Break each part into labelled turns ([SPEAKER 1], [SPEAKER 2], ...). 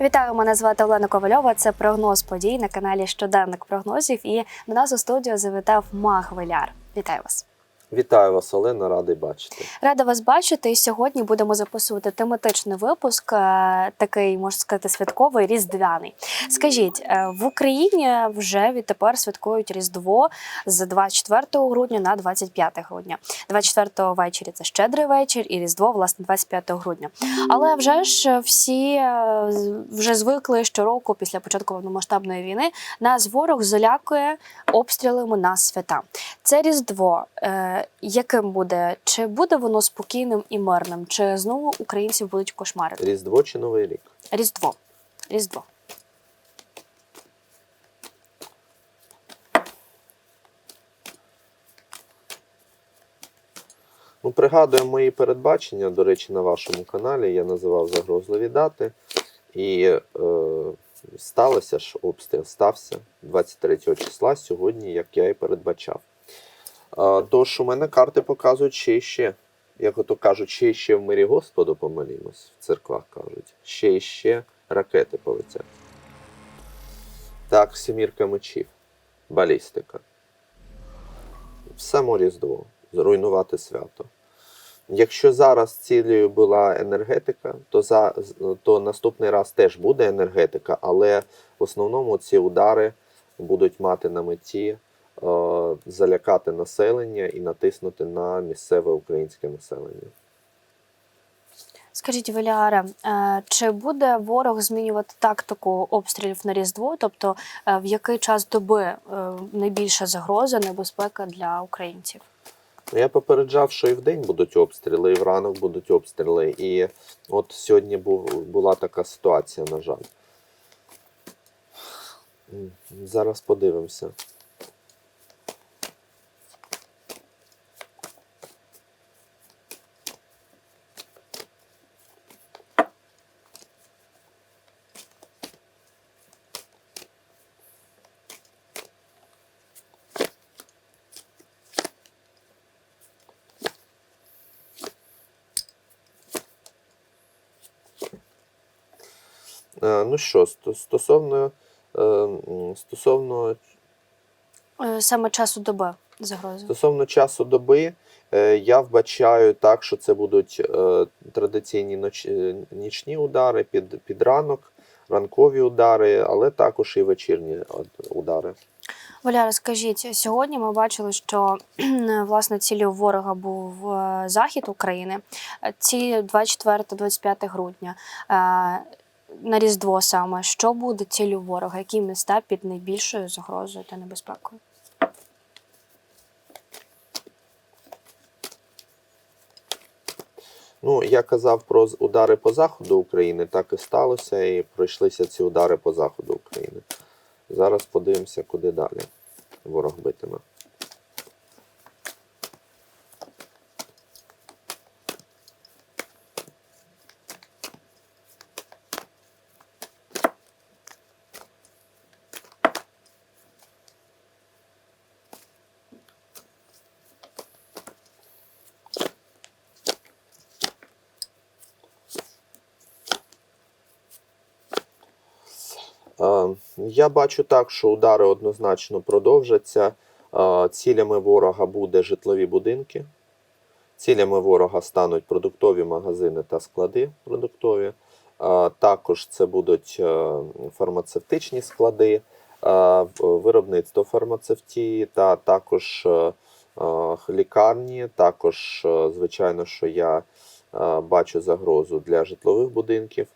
[SPEAKER 1] Вітаю, мене звати Олена Ковальова. Це прогноз подій на каналі Щоденник прогнозів. І до нас у студію завітав Маг Веляр. Вітаю вас.
[SPEAKER 2] Вітаю вас, Олена, радий бачити.
[SPEAKER 1] Рада вас бачити. І сьогодні будемо записувати тематичний випуск, е, такий можна сказати, святковий різдвяний. Скажіть, е, в Україні вже відтепер святкують Різдво з 24 грудня на 25 грудня. 24 ввечері це щедрий вечір, і Різдво, власне, 25 грудня. Але вже ж всі е, вже звикли щороку після початку повномасштабної війни нас ворог залякує обстрілами на свята. Це Різдво, яким буде? Чи буде воно спокійним і мирним? Чи знову українців будуть кошмарити?
[SPEAKER 2] Різдво чи Новий рік?
[SPEAKER 1] Різдво. Різдво.
[SPEAKER 2] Ну, пригадуємо мої передбачення, до речі, на вашому каналі я називав загрозливі дати. І е, сталося ж обстріл, стався 23 числа сьогодні, як я і передбачав. Тож у мене карти показують ще ще. Як ото кажуть, ще ще в мирі Господу помолімось, в церквах кажуть. Ще і ще ракети полетять. Так, сімірка мечів, балістика. Само Різдво, зруйнувати свято. Якщо зараз цілею була енергетика, то, за, то наступний раз теж буде енергетика, але в основному ці удари будуть мати на меті залякати населення і натиснути на місцеве українське населення.
[SPEAKER 1] Скажіть, Веліаре, е, чи буде ворог змінювати тактику обстрілів на Різдво? Тобто, е, в який час доби е, найбільша загроза, небезпека для українців?
[SPEAKER 2] Я попереджав, що і вдень будуть обстріли, і вранок будуть обстріли. І от сьогодні була така ситуація, на жаль. Зараз подивимося. Ну що, стосовно, е, стосовно
[SPEAKER 1] Е, Саме часу доби загрози.
[SPEAKER 2] Стосовно часу доби, е, я вбачаю так, що це будуть е, традиційні ноч... е, нічні удари під, під ранок, ранкові удари, але також і вечірні удари.
[SPEAKER 1] Валяра, скажіть, сьогодні ми бачили, що власне цілею ворога був е, захід України. Е, Ці 24-25 грудня е, на Різдво саме. Що буде цілею ворога? Які міста під найбільшою загрозою та небезпекою?
[SPEAKER 2] Ну, я казав про удари по заходу України, так і сталося, і пройшлися ці удари по заходу України. Зараз подивимося, куди далі ворог битиме. Я бачу так, що удари однозначно продовжаться. Цілями ворога буде житлові будинки. Цілями ворога стануть продуктові магазини та склади продуктові. Також це будуть е, фармацевтичні склади, е, виробництво фармацевтії та також е, лікарні. Також, звичайно, що я бачу загрозу для житлових будинків.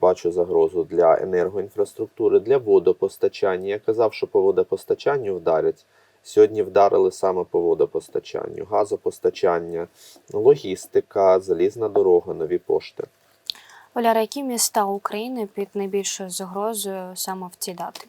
[SPEAKER 2] Бачу загрозу для енергоінфраструктури, для водопостачання. Я казав, що по водопостачанню вдарять. Сьогодні вдарили саме по водопостачанню, газопостачання, логістика, залізна дорога, нові пошти.
[SPEAKER 1] Оляра, які міста України під найбільшою загрозою саме в ці дати?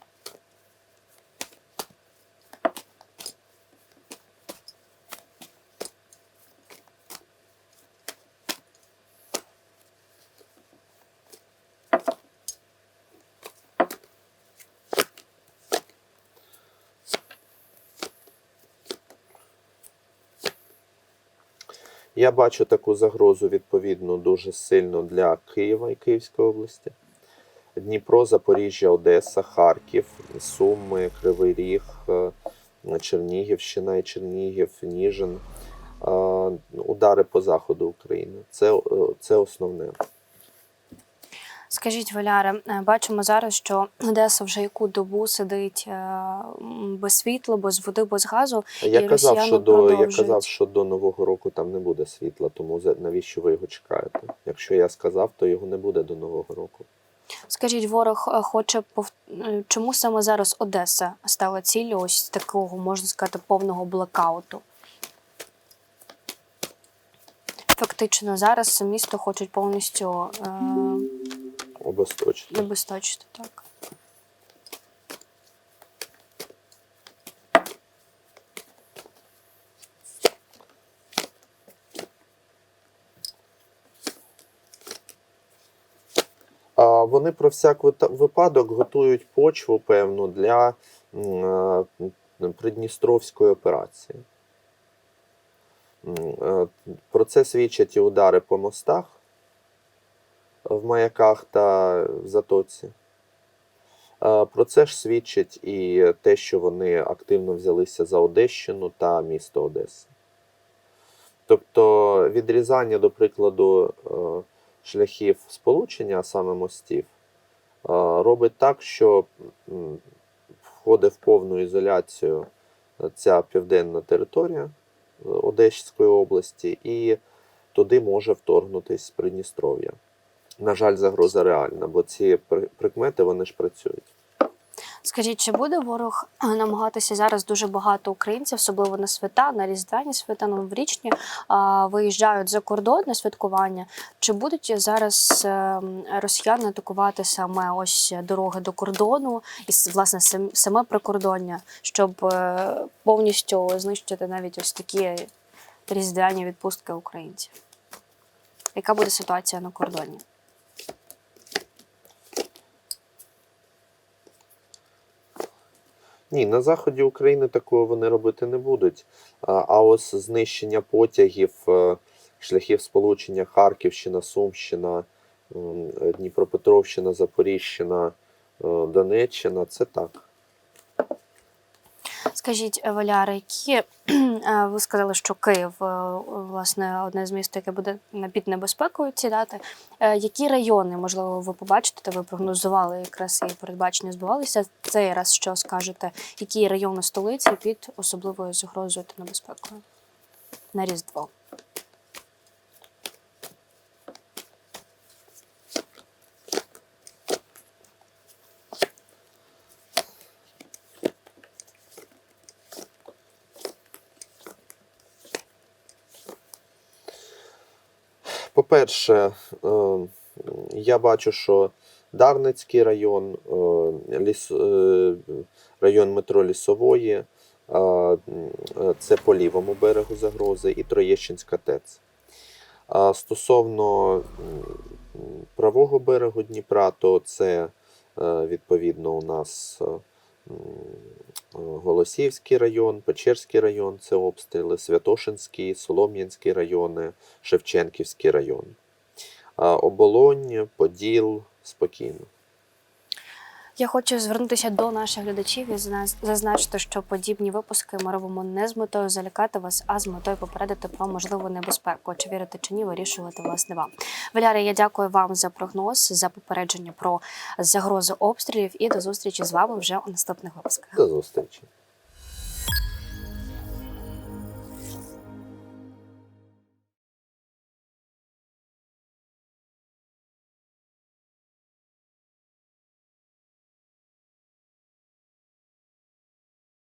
[SPEAKER 2] Я бачу таку загрозу відповідно дуже сильно для Києва і Київської області. Дніпро, Запоріжжя, Одеса, Харків, Суми, Кривий Ріг, е, Чернігівщина і Чернігів, Ніжин. Е, Удари по заходу України. Це, е, це основне.
[SPEAKER 1] Скажіть, Валяре, е, бачимо зараз, що Одеса вже яку добу сидить е, без світла, без води, без газу.
[SPEAKER 2] Я
[SPEAKER 1] І
[SPEAKER 2] казав, що до, я казав, що до Нового року там не буде світла, тому навіщо ви його чекаєте? Якщо я сказав, то його не буде до Нового року.
[SPEAKER 1] Скажіть, ворог е, хоче пов... чому саме зараз Одеса стала ціллю ось такого, можна сказати, повного блекауту? Фактично, зараз місто хочуть повністю е,
[SPEAKER 2] Обесточити.
[SPEAKER 1] забезпечити так.
[SPEAKER 2] А Вони про всяк випадок готують почву певну для е, Придністровської операції. Е, Про це свідчать і удари по мостах в маяках та в Затоці. Про це ж свідчить і те, що вони активно взялися за Одещину та місто Одеса. Тобто відрізання, до прикладу, е, шляхів сполучення, а саме мостів, е, робить так, що входить в повну ізоляцію ця південна територія е, Одеської області, і туди може вторгнутись Придністров'я. На жаль, загроза реальна, бо ці прикмети вони ж працюють.
[SPEAKER 1] Скажіть, чи буде ворог е, намагатися зараз дуже багато українців, особливо на свята, на різдвяні свята, новорічні, виїжджають за кордон на святкування? Чи будуть зараз ем, росіяни атакувати саме ось дороги до кордону і власне саме прикордоння, щоб е, повністю знищити навіть ось такі різдвяні відпустки українців? Яка буде ситуація на кордоні?
[SPEAKER 2] Ні, на заході України такого вони робити не будуть. А ось знищення потягів, е, шляхів сполучення Харківщина, Сумщина, Дніпропетровщина, Запоріжжяна, е, Донеччина це так.
[SPEAKER 1] Скажіть, Валяри, які е, ви сказали, що Київ е, власне одне з міст, яке буде під небезпекою ці дати. Е, Які райони, можливо, ви побачите, ви прогнозували якраз і передбачення збувалися цей раз, що скажете, які райони столиці під особливою загрозою та небезпекою на Різдво?
[SPEAKER 2] По-перше, е, я бачу, що Дарницький район, е, ліс, е, район метро Лісової, це по лівому берегу загрози, і Троєщинська ТЕЦ. Стосовно правого берегу Дніпра, то це відповідно у нас Голосіївський район, Печерський район це обстріли, Святошинський, Солом'янський райони, Шевченківський район. Оболонь, Поділ спокійно.
[SPEAKER 1] Я хочу звернутися до наших глядачів і зазначити, що подібні випуски ми робимо не з метою залякати вас, а з метою попередити про можливу небезпеку. Чи вірити чи ні, вирішувати власне вам. Валярія, я дякую вам за прогноз, за попередження про загрозу обстрілів і до зустрічі з вами вже у наступних випусках.
[SPEAKER 2] До зустрічі.